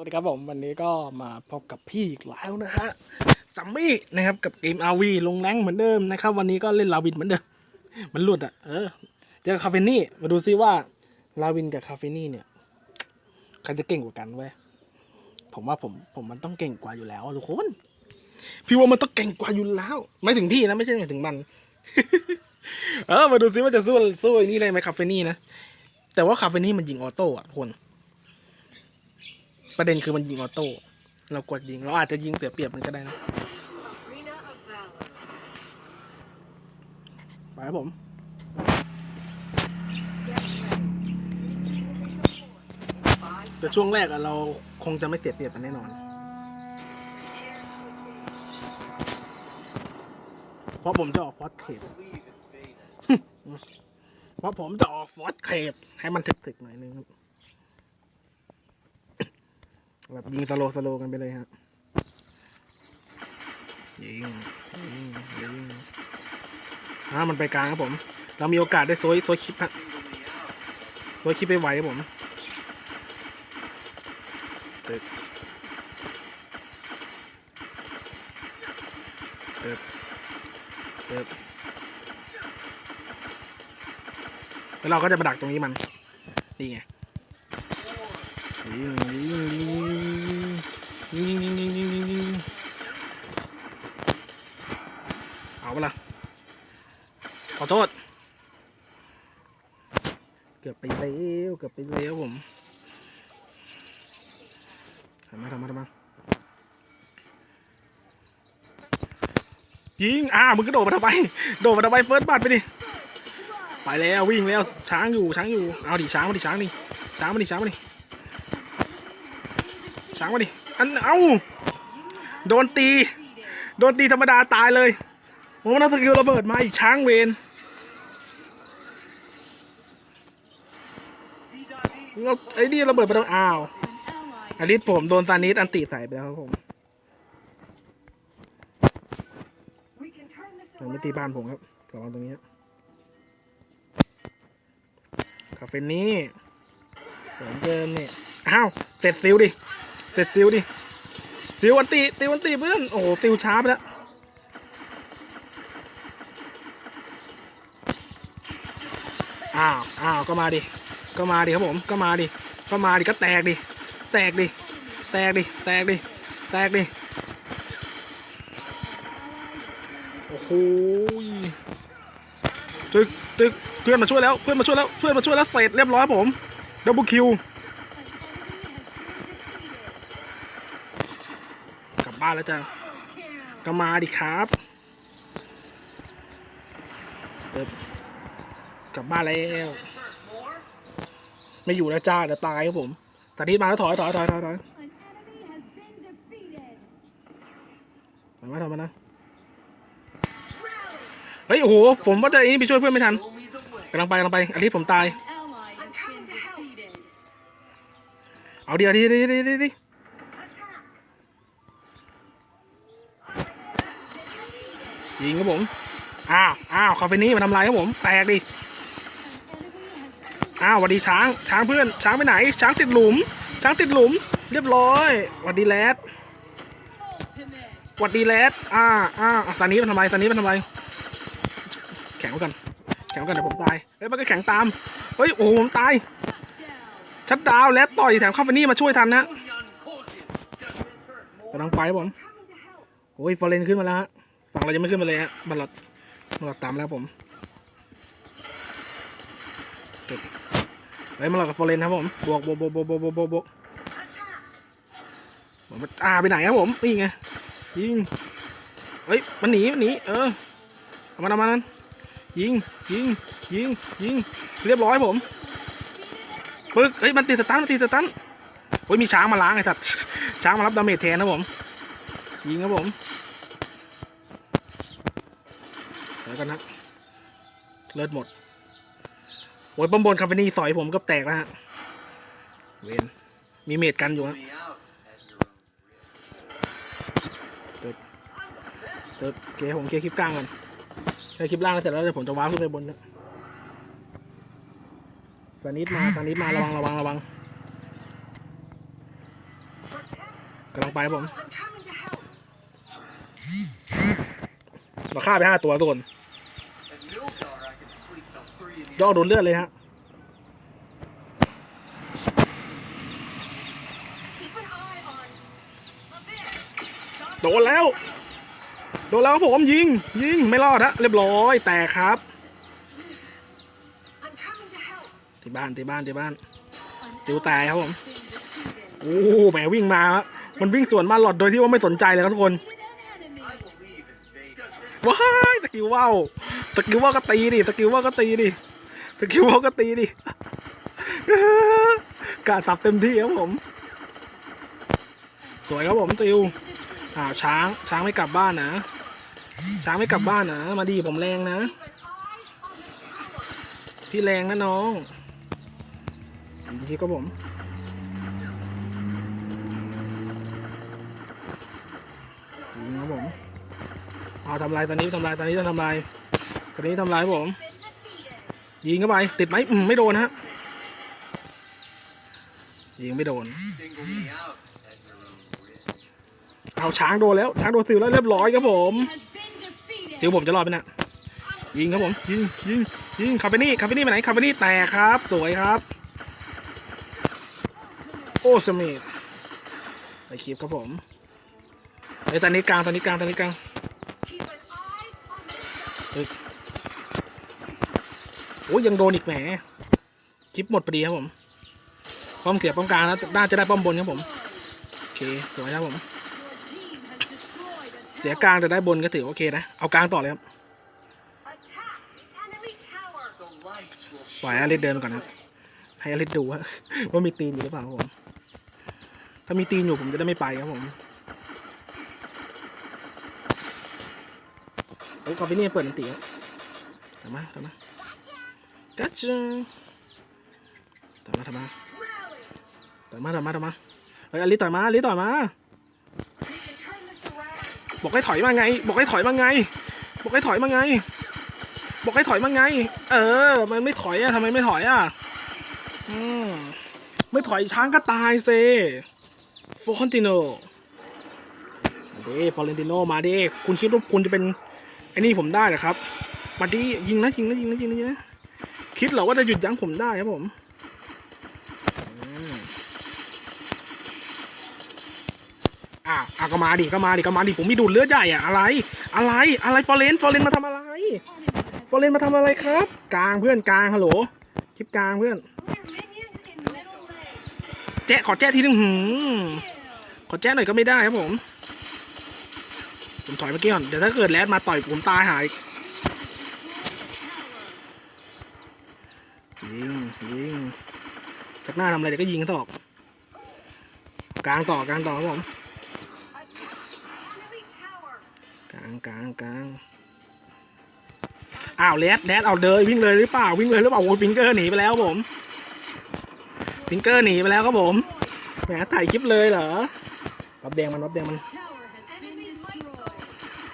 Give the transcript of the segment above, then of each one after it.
วัสดีครับผมวันนี้ก็มาพบกับพี่อีกแล้วนะฮะซัมมี่นะครับกับเกมอาวีลงแรงเหมือนเดิมนะครับ วันนี้ก็เล่นลาวินเหมือนเดิม มันหลุดอะเออเจอคาเฟนี่มาดูซิว่าลาวินกับคาเฟนี่เนี่ยใครจะเก่งกว่ากันเว้ยผมว่าผมผมมันต้องเก่งกว่าอยู่แล้วทุกคน พี่ว่ามันต้องเก่งกว่าอยู่แล้ว ไม่ถึงพี่นะไม่ใช่หมายถึงมัน เออมาดูซิว่าจะสู้สู้ไอ้นี่เลยไหมคาเฟนี่นะแต่ว่าคาเฟนี่มันยิงออโต้อะทุกคน ประเด็นคือมันยิงออโต้ เรากดยิง เราอาจจะยิงเสียเปรียบมันก็ได้นะไปครับผม แต่ช่วงแรกอะเราคงจะไม่เสียเปรียบมันแน่นอน เพราะผมจะออกฟอสเคปเพราะผมจะออกฟอสเคปให้มันถึกๆหน่อยนึงครับ แบบยิงสโลว์สโลว์กันไปเลยฮะยิงยิงยิงอ่ามันไปกลางครับผม เรามีโอกาสได้โซยโซยคลิปฮะโซยคลิปไปไหวครับผมตึกตึกตึกแล้วเราก็จะมาดักตรงนี้มันนี่ไง ยิงยิงยิงยิงยิงยิงยิงยิงยิงเอาเปล่าขอโทษ เกือบไปแล้วเกือบไปแล้วผมทำมาทำมาทำมายิง อ่า มึงก็โดดมาทำไม โดดมาทำไมเฟิร์สบัตไปดิ ไปแล้ววิ่งแล้วช้างอยู่ช้างอยู่ เอาดิช้างมาดิช้างดิช้างมาดิช้างมาดิ ช้างมาดิ อันเอาโดนตี โดนตีธรรมดาตายเลยโอ้มันเอาสกิลระเบิดมาอีกช้างเวนเอาไอ้นี่ระเบิดไปตรงอ้าวอลิสผมโดนซานิสอันติใส่ไปแล้วครับผม We can turn this ยังไม่ตีบ้านผมครับกลับมาตรงนี้คาเฟนี่เหมือนเดิมนี่อ้าว เสร็จซิลดิ เสร็จซิลดิซิลอันติซิลอันติเพื่อน โอ้โหซิลช้าไปแล้วอ้าวอ้าวก็มาดิ ก็มาดิครับผม ก็มาดิ ก็มาดิ ก็แตกดิ แตกดิ แตกดิ แตกดิ แตกดิ โอ้โหตึกตึกเพื่อนมาช่วยแล้ว เพื่อนมาช่วยแล้ว เพื่อนมาช่วยแล้ว เสร็จเรียบร้อยผม ดับเบิลคิว กลั บบ้านแล้วจ้ะก็มาดิครับเดินกลับบ้านแล้ว ไม่อยู่แล้วจ้าเดี๋ยวตายครับผมสาธิตมาแล้วถอยถอยถอยถอยถอย An enemy has been defeated. ถอยมาถอยมานะเฮ้ยโอ้โหผมว่าจะไอ้นี่ไปช่วยเพื่อนไม่ทันกำลังไปกำลังไปอันนี้ผมตาย An ally has been defeated. เอาเดียวดีดีดีดี ยิงครับผม อ้าว อ้าวคาเฟนี่มาทำไรครับผม แตกดิ อ้าวสวัสดีช้าง ช้างเพื่อน ช้างไปไหน ช้างติดหลุม ช้างติดหลุม เรียบร้อยสวัสดีแรดสวัสดีแรดอ่าอ่าอะซานี้มันทำไรซานี้มันทำไรแข็งกันแข็งกันเดี๋ยวผมตาย เฮ้ยมันก็แข็งตาม เฮ้ย โอ้โหผมตาย ชัดดาวแรดต่อยแถมคาเฟนี่มาช่วยทันนะกำลังไปครับผมโอ้ยฟอร์เรนขึ้นมาแล้วฮะ ฝั่งเรายังไม่ขึ้นมาเลยฮะบัลลอดบัลลอดตามแล้วผมตึกเฮ้ยมาหลอดกับฟอร์เรนครับผม บวกบวกบวกบวกบวกบวกบวกบวกมันอาไปไหนครับผม นี่ไง ยิง เฮ้ย มันหนี มันหนี เออเอามันเอามันยิง ยิง ยิง ยิง เรียบร้อยผมปึ๊กเฮ้ย มันตีสตัน มันตีสตันโอ้ย มีช้างมาล้างไอ้สัตว์ช้างมารับดาเมจแทนนะผม ยิงครับผม กันนะเลือดหมดโอ้ยบอมบนคาเฟนี่สอยผมก็แตกแล้วฮะ เวนมีเมจกันอยู่ฮะเติบเติบเคผมเคลียร์คลิปกลางก่อนเคลียร์คลิปล่างเสร็จแล้วเดี๋ยวผมจะว้าร์ปขึ้นไปบนนะสานิดมาสานิดมาระวังระวังระวังกำลังไปครับผมเราฆ่าไปห้าตัวทุกคน ย่อโดนเลือดเลยฮะโดนแล้ว โดนแล้วผมยิง ยิงไม่รอดฮะเรียบร้อยแตกครับที่บ้านที่บ้านที่บ้าน An ซิวแตกครับผมโอ้แหมวิ่งมาฮะมันวิ่งสวนมาหลอดโดยที่ว่าไม่สนใจเลยครับทุกคนว้ายสกิลว่าวสกิลว่าก็ตีดิสกิลว่าก็ตีดิ สกิลว่าก็ตีดิกาสับเต็มที่ครับผม สวยครับผมติวอ่าช้างช้างไม่กลับบ้านนะ ช้างไม่กลับบ้านนะ มาดีผมแรงนะ พี่แรงนะน้องพี่ก็ผมครับผมเอาทำลายตอนนี้ทำลายตอนนี้จะทำลายตอนนี้ทำลายผม ยิงเข้าไปติดไหมอืมไม่โดนฮะยิงไม่โดน เอาช้างโดนแล้วช้างโดนซิลแล้วเรียบร้อยครับผมซิลผมจะรอดไหมนี่ยยิงครับผมยิงยิงยิงคาเฟนี่คาเฟนี่ไปไหนคาเฟนี่แตกครับ สวยครับ โอ้สมิธไปคลิปครับผมไอ้ตอนนี้กลางตอนนี้กลางตอนนี้กลาง อ้ยยังโดนอีกแหมคลิปหมดพอดีครับผมป้อมเสียป้อมกลางแล้วน่าจะได้ป้อมบนครับผมโอเคสวยครับผม เสียกลางแต่ได้บนก็ถือโอเคนะเอากลางต่อเลยครับปล่อยอลิสเดินก่อนนะครับให้อลิสดูว่าว่ามีตีนอยู่หรือเปล่าครับผมถ้ามีตีนอยู่ผมจะได้ไม่ไปครับผมโอ้ยกาแฟนี่เปิดอันตีแล้วทำมาทำมา กัจจังทำมาทำมาไต่อยมาต่อยมาต่อยมาเฮ้ยอลิต่อยมาอลิต่อยมา บอกให้ถอยมาไง บอกให้ถอยมาไง บอกให้ถอยมาไง บอกให้ถอยมาไง เออ มันไม่ถอยอะทำไมไม่ถอยอะอืมไม่ถอยช้างก็ตายเซฟอนติโนมาดิฟอเรนติโนมาดิคุณคิดว่าคุณจะเป็นไอ้นี่ผมได้เหรอครับ มาดิยิงนะยิงนะยิงนะยิงนะยิงนะ คิดเหรอว่าจะหยุดยั้งผมได้ครับผมอะอะก็มาดิก็มาดิก็มาดิผมมีดูดเลือดใหญ่อะอะไร อะไรอะไรฟอเรนฟอเรนมาทำอะไรฟอเรนมาทำอะไรครับ กลางเพื่อนกลางฮัลโหลคลิปกลางเพื่อนแจ๊ะขอแจ๊ะทีนึงหืมขอแจ๊ะหน่อยก็ไม่ได้ครับผม ผมถอยเมื่อกี้ก่อนเดี๋ยวถ้าเกิดแรดมาต่อยผมตายหายงยิงจาก หน้าทำอะไรเดี๋ยวก็ยิงกันต่อกลางต่อกลางต่อครับผมกลางกลางกลางอ้าวแรดแรดเอาเลยวิ่งเลยหรือเปล่าวิ่งเลยหรือเปล่าโอ้ฟิงเกอร์หนีไปแล้วครับผมฟิงเกอร์หนีไปแล้วครับผมแหมถ่ายคลิปเลยเหรอรับแดงมันรับแดงมัน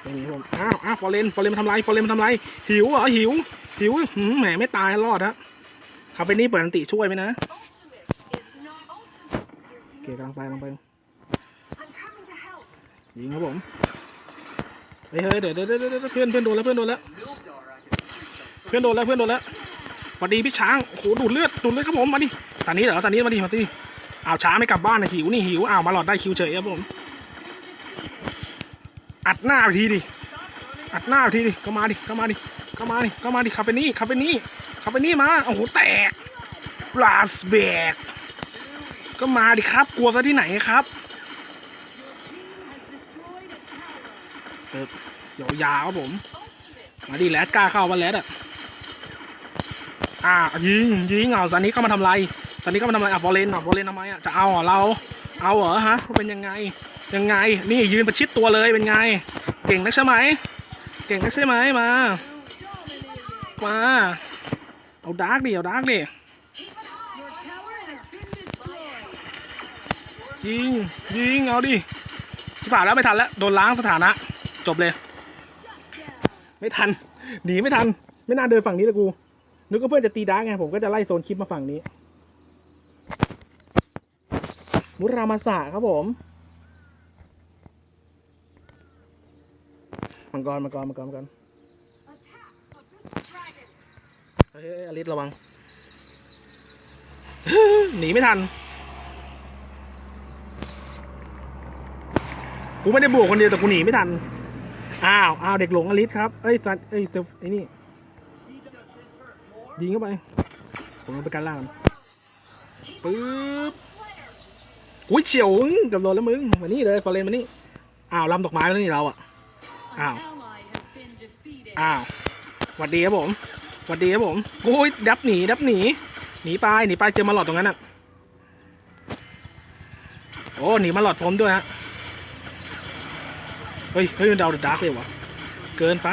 ไม่มีครับผมอ้าวอ้าวฟอร์เรนฟอร์เรนมาทำไรฟอร์เรนมาทำไรหิวเหรอหิวหิวหืมแหมไม่ตายรอดฮะคาเฟนี่เปิดอันติช่วยไหมนะ เคกำลังไปกำลังไป I'm coming to help. ยิงครับผมเฮ้ยเฮ้ยเดี๋ยวเดี๋ยวเดี๋ยวเดี๋ยวเพื่อนเพื่อนโดนแล้วเพื่อนโดนแล้ว Mildar, I could sleep till เพื่อนโดนแล้วเพื่อนโดนแล้วสวัสดีพี่ช้างโอ้โหดูดเลือดดูดเลือดครับผมมาดิตอนนี้เหรอตอนนี้มาดิมาดิอ้าวช้างไม่กลับบ้านนะหิวนี่หิวอ้าวมาหลอดได้คิวเฉยครับผมอัดหน้าไปทีดิอัดหน้าไปทีดิก็มาดิก็มาดิก็มาดิก็มาดิคาเฟนี่คาเฟนี่คาเฟนี่มาโอ้โหแตกลาสเบก ก็มาดิครับ กลัวซะที่ไหนครับ Has destroyed a tower. เออยาวๆครับผม มาดิแรดกล้าเข้ามาแรดอะอ่ายิงยิงเอาซันนี้เข้ามาทำไรซันนี้เข้ามาทำไรอะฟอร์เรนอะฟอร์เรนทำไมอะจะเอาเหรอเราเอาเหรอฮะเป็นยังไงยังไงนี่ยืนประชิดตัวเลยเป็นไง เก่งนักใช่ไหมเก่งนักใช่ไหมมา มา เอาดาร์กดิเอาดาร์กดิ ยิง ยิง เอาดิชิบหายแล้วไม่ทันแล้ว โดนล้างสถานะ จบเลย ไม่ทัน หนีไม่ทัน ไม่น่าเดินฝั่งนี้เละกู นึกว่าเพื่อนจะตีดาร์กไง ผมก็จะไล่โซนคลิปมาฝั่งนี้ มุรามาสะครับผม มังกร มังกร มังกร มังกรเฮ้ยอลิสระวัง หนีไม่ทัน กูไม่ได้บวกคนเดียวแต่กูหนีไม่ทัน อ้าวอ้าวเด็กหลงอลิสครับ เอ้ยสัตว์เอ้ยเซลไอ้นี่ยิงเข้าไป ผมลงไปกันล่างปึ๊บอุ้ยเฉียวกับโดนแล้วมึงมานี่เลยฟอร์เรนมานี่อ้าวลำดอกไม้แล้วนี่เราอะ An Ow. ally has been defeated. อ้าวหวัดดีครับผมหวัดดีครับผมโอ้ยดับหนีดับหนี หนีไปหนีไปเจอมาหลอดตรงนั้นอะ โอ้หนีมาหลอดผมด้วยฮะ ฮ้ยเฮ้ยมันเดาเดอะดาร์กเลยวะเกินไป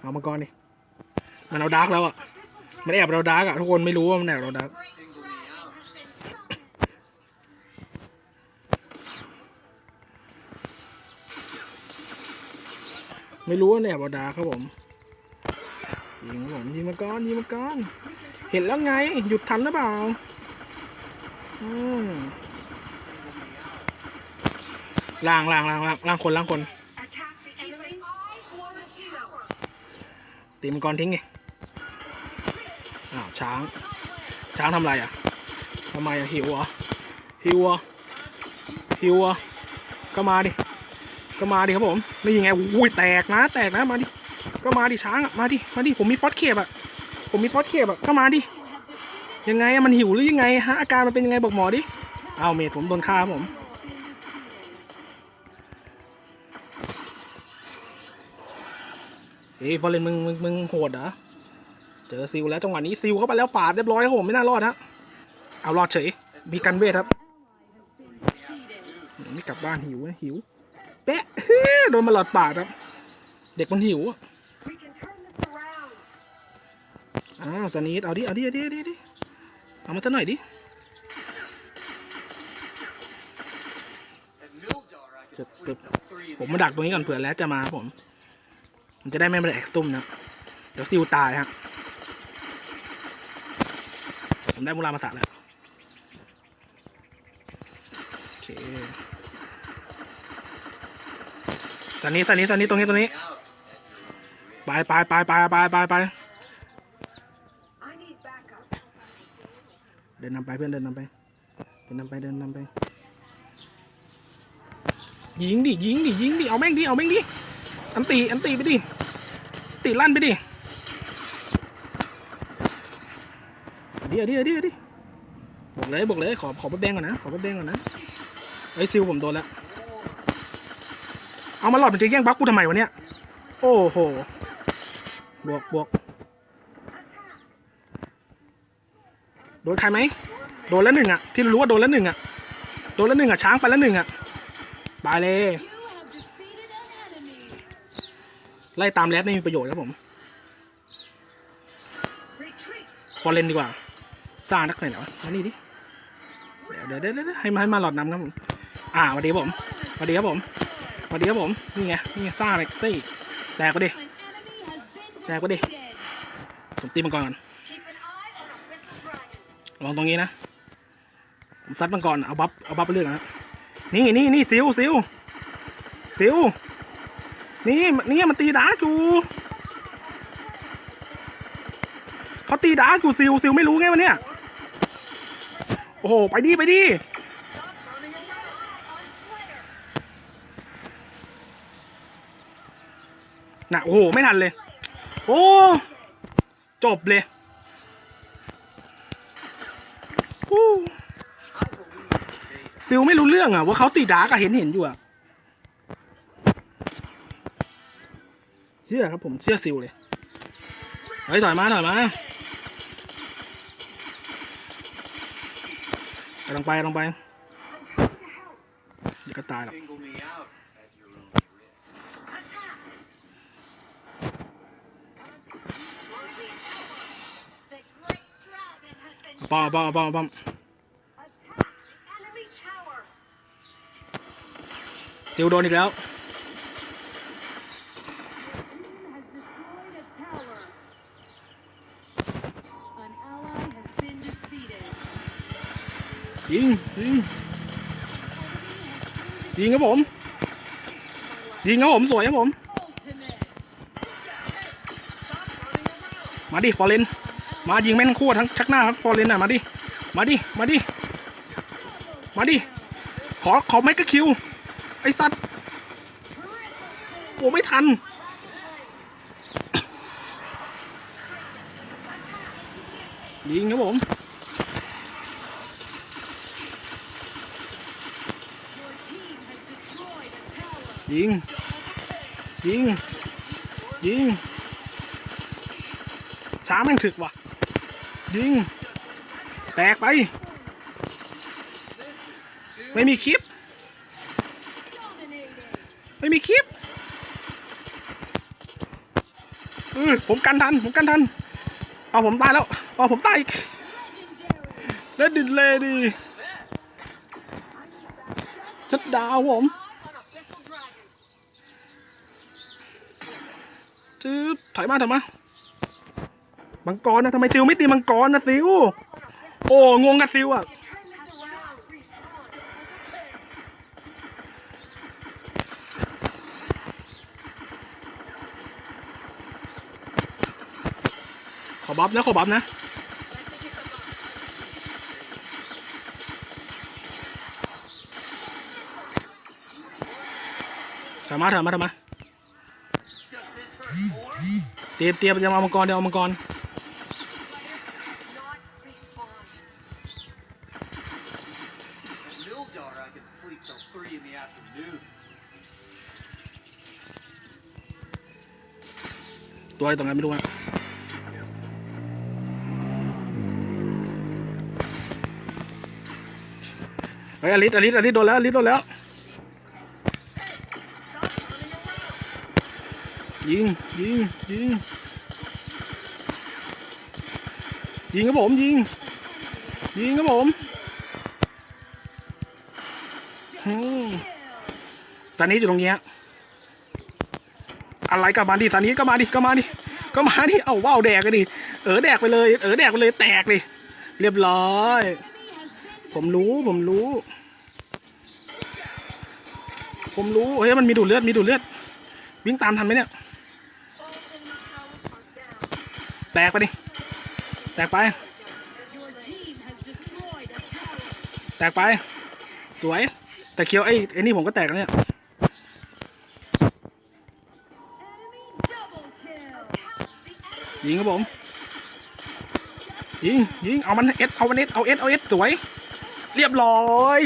เอามาก่อนดิมันเอาดาร์กแล้วอะ มันแอบเราดาร์กอะทุกคนไม่รู้ว่ามันแอบเราดาร์กไม่รู้ว่าแอบเราดาร์กครับผม ยิงครับผมยิงมาก่อนยิงมาก่อนเห็นแล้วไง หยุดทันหรือเปล่าอืมล่างล่างล่างล่างล่างคนล่างคน ตีมังกรทิ้งไงอ้าวช้าง ช้างทำอะไรอะทำไมอะหิวเหรอหิวเหรอหิวเหรอก็มาดิก็มาดิครับผมนี่ยังไงอุ้ยแตกนะ แตกนะมาดิ ก็มาดิช้างอะมาดิมาดิผมมีฟอสเคปอะผมมีฟอสเคปอะก็มาดิยังไงมันหิวหรือยังไงฮะอาการมันเป็นยังไงบอกหมอดิเอาเมดผมโดนฆ่าผมเฮ้ฟอร์เรนมึงมึงมึงโหดเหรอเจอซิลแล้วจังหวะนี้ซิลเข้าไปแล้วฝาดเรียบร้อยครับผมไม่น่ารอดฮะเอารอดเฉยมีกันเวทครับไม่กลับบ้านหิวนะหิวแปะโดนมาหลอดปาดครับ เด็กมันหิวอะ อ้าวสนีทเอาดิเอาดิ เอาดิ เอาดิ เอาดิ เอามาสักหน่อยดิ At Mildar, I could Just sleep the- till three in ผมมาดักตรงนี้ก่อนเผื่อแล้วจะมาครับผม มันจะได้ไม่มาแดกตุ้มนะ เดี๋ยวซิลตายฮะ ผมได้มูลามาสะแล้ว โอเคสันนี้สันนี้สันนี้ตรงนี้ตรงนี้ ไปไปไปไปไปไปไป เดินนำไปเพื่อนเดินนำไป เดินนำไปเดินนำไป ยิงดิยิงดิยิงดิเอาแม่งดิเอาแม่งดิอันตีอันตีไปดิตีลั่นไปดิเดี๋ยวเดี๋ยวเดี๋ยวดิบอกเลยบอกเลยขอขอบัดแดงก่อนนะขอบัดแดงก่อนนะไอ้ซิลผมโดนแล้วเอามาหลอดมันจะแย่งบัคกูทำไมวะเนี่ยโอ้โหบวกบวก โดนใครไหมโดนแล้วหนึ่งอะ ที่รู้ว่าโดนแล้วหนึ่งอะ โดนแล้วหนึ่งอะ ช้างไปแล้วหนึ่งอะไปเลย ไล่ตามแรดไม่มีประโยชน์ครับผม ฟอร์เรนดีกว่า สร้างนักหน่อยเหรอมานี่ดิ เดี๋ยวเดี๋ยวเดี๋ยวให้มาให้มาหลอดนำครับผม อ่าสวัสดีครับผมสวัสดีครับผมสวัสดีครับผม นี่ไง นี่ไงสร้างอะไรซี่แตกไปดิ An enemy has been Nè, có đi. defeated. ผมตีมังกรก่อน ลองตรงนี้นะ ผมซัดมังกรเอาบัฟเอาบัฟไปเรื่อยนะนี่นี่นี่ซิวซิวซิวนี่นี่มันตีดาร์กอยู่เขาตีดาร์กอยู่ซิวซิวไม่รู้ไงวะเนี่ย โอ้โห ไปดิไปดิน่ะโอ้โห ไม่ทันเลย โอ้ จบเลย ซิลไม่รู้เรื่องอะ ว่าเขาตีดาร์กอะเห็นเห็นอยู่อะ เชื่อครับผมเชื่อซิลเลยเฮ้ยถอยมาถอยมาไปลงไปลงไปเดี๋ยวก็ตายหรอก ป้อป้อป้อป้อมซิลโดนอีกแล้ว ยิง ยิง ยิงครับผม ยิงครับผม สวยครับผม มาดิ ฟอร์เรน มายิงแม่นคู่ทั้งชักหน้าครับฟอร์เรนอะมาดิ มาดิ มาดิ มาดิ ขอขอไม่ก็คิว ไอ้สัตว์โอ้ไม่ทัน ยิงครับผมยิง ยิง ยิง ช้าแม่งถึกว่ะ ยิง แตกไป ไม่มีคลิป ไม่มีคลิปเออผมกันทัน ผมกันทัน เอาผมตายแล้ว เอาผมตายอีกแล้วดินเลยดีชัดดาวผมจืดถอยมาถอยมา มังกรนะทำไมซิวไม่ตีมังกรนะซิว โอ้งงกับซิวอะขอบัฟนะขอบัฟนะถอยมาถอยมาถอยมาเตรียมเตรียมจะเอามังกรเดี๋ยวเอามังกร ตัวอะไรตรงนั้นไม่รู้อะเฮ้ยอลิสอลิสอลิสโดนแล้วอลิสโดนแล้ว ยิง ยิง ยิง ยิงครับผม ยิง ยิงครับผมอืมตอนนี้อยู่ตรงเนี้ยอะไรกับมาดิตอนนี้ก็มาดิก็มาดิ ก็มาดิเอาว้าวแดกกันดิเออแดกไปเลย เออแดกไปเลยแตกดิเรียบร้อย ผมรู้ผมรู้ ผมรู้เฮ้ยมันมีดูดเลือดมีดูดเลือด วิ่งตามทันไหมเนี่ย แตกไปดิแตกไป แตกไป สวย แต่เคียวไอ้ไอ้นี่ผมก็แตกแล้วเนี่ย ยิงครับผม ยิงยิงเอามันเอสเอามันเอสเอาเอสเอาเอสสวย เรียบร้อย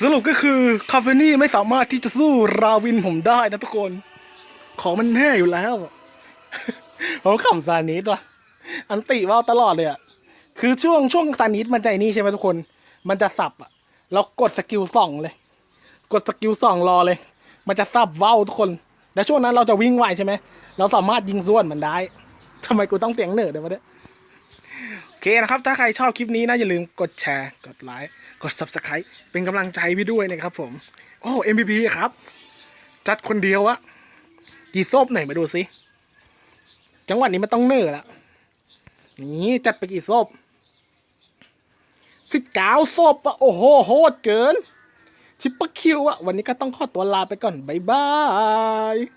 สรุปก็คือคาเฟนี่ไม่สามารถที่จะสู้ราวินผมได้นะทุกคน ของมันแน่อยู่แล้วผมขำซานิสว่ะ อันติว่าตลอดเลยอะ คือช่วงช่วงซานิสมันใจนี่ใช่ไหมทุกคน มันจะสับอะ เรากดสกิลสองเลย กดสกิลสองรอเลย มันจะสับว่าวทุกคน แล้วช่วงนั้นเราจะวิ่งไวใช่ไหม เราสามารถยิงส่วนมันได้ ทำไมกูต้องเสียงเหนือเดี๋ยวมาเนี่ยโอเคนะครับ ถ้าใครชอบคลิปนี้นะอย่าลืมกดแชร์ กดไลค์ กด subscribe เป็นกำลังใจพี่ด้วยนะครับผม โอ้ MVP ครับ จัดคนเดียวอะกี่ซบไหนมาดูสิ จังหวัดนี้มันต้องเนิ่อละนี่จัดไปกี่ซบสิบเก้าซบอะโอ้โหโหดเกิน ชิปเปอร์คิวอะวันนี้ก็ต้องขอตัวลาไปก่อน บ๊ายบาย